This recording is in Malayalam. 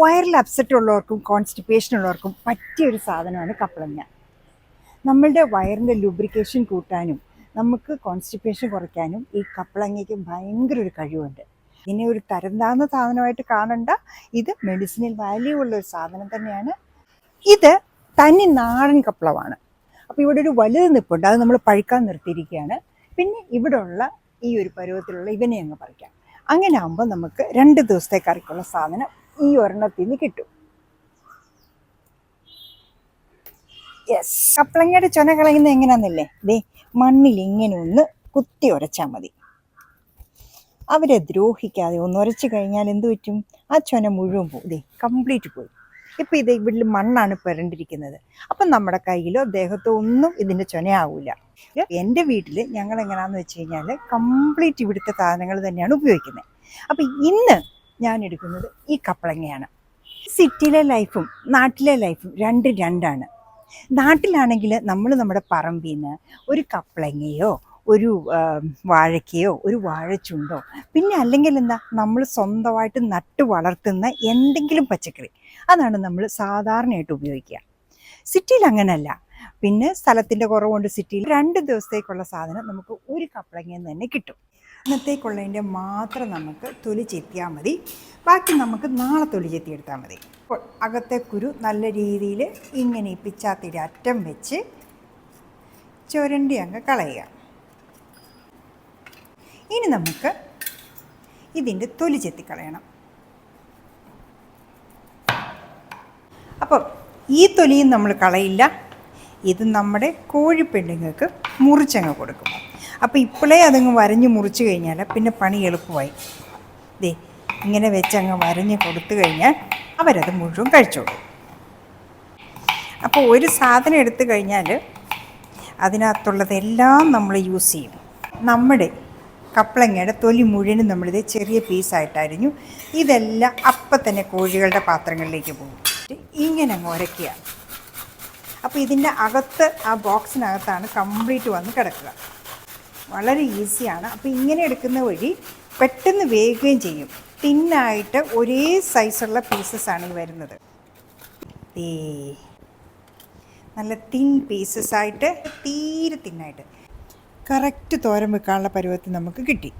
വയറിൽ അപ്സെറ്റ് ഉള്ളവർക്കും കോൺസ്റ്റിപ്പേഷൻ ഉള്ളവർക്കും പറ്റിയ ഒരു സാധനമാണ് കപ്പളങ്ങ നമ്മളുടെ വയറിന്റെ ലുബ്രിക്കേഷൻ കൂട്ടാനും നമുക്ക് കോൺസ്റ്റിപ്പേഷൻ കുറയ്ക്കാനും ഈ കപ്പളങ്ങയ്ക്ക് ഭയങ്കര ഒരു കഴിവുണ്ട്. ഇതിനെ ഒരു തരംതാന്ന സാധനമായിട്ട് കാണണ്ട. ഇത് മെഡിസിനൽ വാല്യൂ ഉള്ള ഒരു സാധനം തന്നെയാണ്. ഇത് തനി നാടൻ കപ്പളമാണ് അപ്പോൾ ഇവിടെ ഒരു വലുത് നിപ്പുണ്ട്. അത് നമ്മൾ പഴുക്കാൻ നിർത്തിയിരിക്കുകയാണ്. പിന്നെ ഇവിടെ ഉള്ള ഈ ഒരു പരുവത്തിലുള്ള ഇവനെ അങ്ങ് പറിക്കാം. അങ്ങനെ ആകുമ്പോൾ നമുക്ക് രണ്ട് ദിവസത്തെ കറിക്കുള്ള സാധനം ഈ ഒരെണ്ണത്തിൽ നിന്ന് കിട്ടും. യെസ് കപ്പളങ്ങയുടെ ചൊന കളയുന്നത് എങ്ങനെയാണെന്നല്ലേ ദേ മണ്ണിൽ ഇങ്ങനെ ഒന്ന് കുത്തി ഉരച്ചാൽ മതി. അവരെ ദ്രോഹിക്കാതെ ഒന്ന് ഉരച്ച് കഴിഞ്ഞാൽ എന്ത് പറ്റും? ആ ചൊന മുഴുവൻ പോകും ദേ കംപ്ലീറ്റ് പോയി. ഇപ്പം ഇത് ഇവിടെ മണ്ണാണ് പുരണ്ടിരിക്കുന്നത്. അപ്പം നമ്മുടെ കയ്യിലോ ദേഹത്തോ ഒന്നും ഇതിന്റെ ചൊനയാവില്ല എന്റെ വീട്ടിൽ ഞങ്ങൾ എങ്ങനെയാണെന്ന് വെച്ച് കഴിഞ്ഞാൽ കംപ്ലീറ്റ് ഇവിടുത്തെ സാധനങ്ങൾ തന്നെയാണ് ഉപയോഗിക്കുന്നത് അപ്പം ഇന്ന് ഞാൻ എടുക്കുന്നത് ഈ കപ്പളങ്ങയാണ്. സിറ്റിയിലെ ലൈഫും നാട്ടിലെ ലൈഫും രണ്ട് രണ്ടാണ്. നാട്ടിലാണെങ്കിൽ നമ്മൾ നമ്മുടെ പറമ്പിൽ നിന്ന് ഒരു കപ്പളങ്ങയോ ഒരു വാഴയ്ക്കയോ ഒരു വാഴച്ചുണ്ടോ പിന്നെ അല്ലെങ്കിൽ എന്താ നമ്മൾ സ്വന്തമായിട്ട് നട്ടു വളർത്തുന്ന എന്തെങ്കിലും പച്ചക്കറി അതാണ് നമ്മൾ സാധാരണയായിട്ട് ഉപയോഗിക്കുക. സിറ്റിയിൽ അങ്ങനല്ല. പിന്നെ സ്ഥലത്തിന്റെ കുറവുകൊണ്ട് സിറ്റിയിൽ രണ്ട് ദിവസത്തേക്കുള്ള സാധനം നമുക്ക് ഒരു കപ്പളങ്ങയിൽ തന്നെ കിട്ടും. ഇന്നത്തേക്കുള്ളതിന്റെ മാത്രം നമുക്ക് തൊലി ചെത്തിയാൽ മതി. ബാക്കി നമുക്ക് നാളെ തൊലി ചെത്തിയെടുത്താൽ മതി. അപ്പോൾ അകത്തെ കുരു നല്ല രീതിയിൽ ഇങ്ങനെ ഈ പിച്ചാത്തിയുടെ അറ്റം വെച്ച് ചുരണ്ടി അങ്ങ് കളയുക. ഇനി നമുക്ക് ഇതിന്റെ തൊലി ചെത്തിക്കളയണം അപ്പം ഈ തൊലിയും നമ്മൾ കളയില്ല. ഇത് നമ്മുടെ കോഴിപ്പെണ്ണുങ്ങൾക്ക് മുറിച്ചങ്ങ് കൊടുക്കും. അപ്പോൾ ഇപ്പോഴേ അതങ്ങ് വരഞ്ഞ് മുറിച്ച് കഴിഞ്ഞാൽ പിന്നെ പണി എളുപ്പമായി. ദേ ഇങ്ങനെ വെച്ച് അങ്ങ് വരഞ്ഞ് കൊടുത്തു കഴിഞ്ഞാൽ അവരത് മുഴുവൻ കഴിച്ചോളും. അപ്പോൾ ഒരു സാധനം എടുത്തു കഴിഞ്ഞാൽ അതിനകത്തുള്ളതെല്ലാം നമ്മൾ യൂസ് ചെയ്യും. നമ്മുടെ കപ്പളങ്ങയുടെ തൊലി മുഴുവനും നമ്മളിത് ചെറിയ പീസായിട്ട് അരിഞ്ഞു. ഇതെല്ലാം അപ്പം തന്നെ കോഴികളുടെ പാത്രങ്ങളിലേക്ക് പോകും. ഇങ്ങനെ അങ്ങ് ഉരയ്ക്കുക അപ്പോൾ ഇതിന്റെ അകത്ത് ആ ബോക്സിനകത്താണ് കംപ്ലീറ്റ് വന്ന് കിടക്കുക. വളരെ ഈസിയാണ്. അപ്പോൾ ഇങ്ങനെ എടുക്കുന്ന വഴി പെട്ടെന്ന് വേകുകയും ചെയ്യും. തിന്നായിട്ട് ഒരേ സൈസുള്ള പീസസ് ആണ് ഈ വരുന്നത്. ഏ നല്ല തിൻ പീസസ് ആയിട്ട് തീരെ തിന്നായിട്ട് കറക്റ്റ് തോരൻ വെക്കാനുള്ള പരുവത്തിൽ നമുക്ക് കിട്ടി.